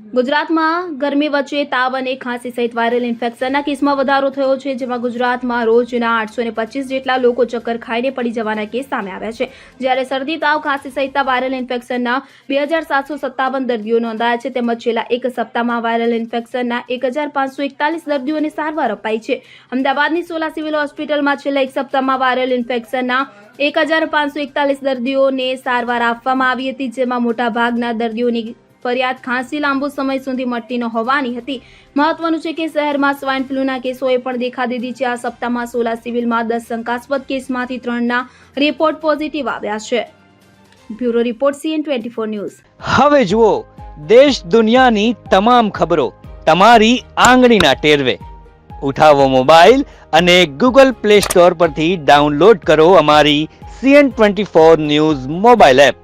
ગુજરાતમાં ગરમી વચ્ચે તાવ અને ખાંસી સહિત વાયરલ ઇન્ફેક્શનના કેસમાં વધારો થયો છે, જેમાં ગુજરાતમાં રોજના આઠસો ને પચીસ જેટલા લોકો ચક્કર ખાઈને પડી જવાના કેસ સામે આવ્યા છે. જ્યારે શરદી, તાવ, ખાંસી સહિતના વાયરલ ઇન્ફેક્શનના બે હજાર સાતસો સત્તાવન દર્દીઓ નોંધાયા છે, તેમજ છેલ્લા એક સપ્તાહમાં વાયરલ ઇન્ફેક્શનના એક હજાર પાંચસો એકતાલીસ દર્દીઓને સારવાર અપાઈ છે. અમદાવાદની સોલા સિવિલ હોસ્પિટલમાં છેલ્લા એક સપ્તાહમાં વાયરલ ઇન્ફેક્શનના એક હજાર પાંચસો એકતાલીસ દર્દીઓને સારવાર આપવામાં આવી હતી, જેમાં મોટાભાગના દર્દીઓની ફરિયાદ ખાંસી લાંબો સમય સુધી મળતી ન હોવાની હતી. મહત્વનું છે કે શહેરમાં સ્વાઇન ફ્લૂના કેસોએ પણ દેખા દીધી છે. આ સપ્તાહમાં સોલા સિવિલમાં દસ શંકાસ્પદ કેસમાંથી ત્રણના રિપોર્ટ પોઝિટિવ આવ્યા છે. Bureau report CN twenty four news. હવે જુઓ, દેશ દુનિયાની તમામ ખબરો તમારી આંગળીના ટેરવે. ઉઠાવો મોબાઈલ અને ગૂગલ પ્લે સ્ટોર પરથી ડાઉનલોડ કરો અમારી CN twenty four news mobile app.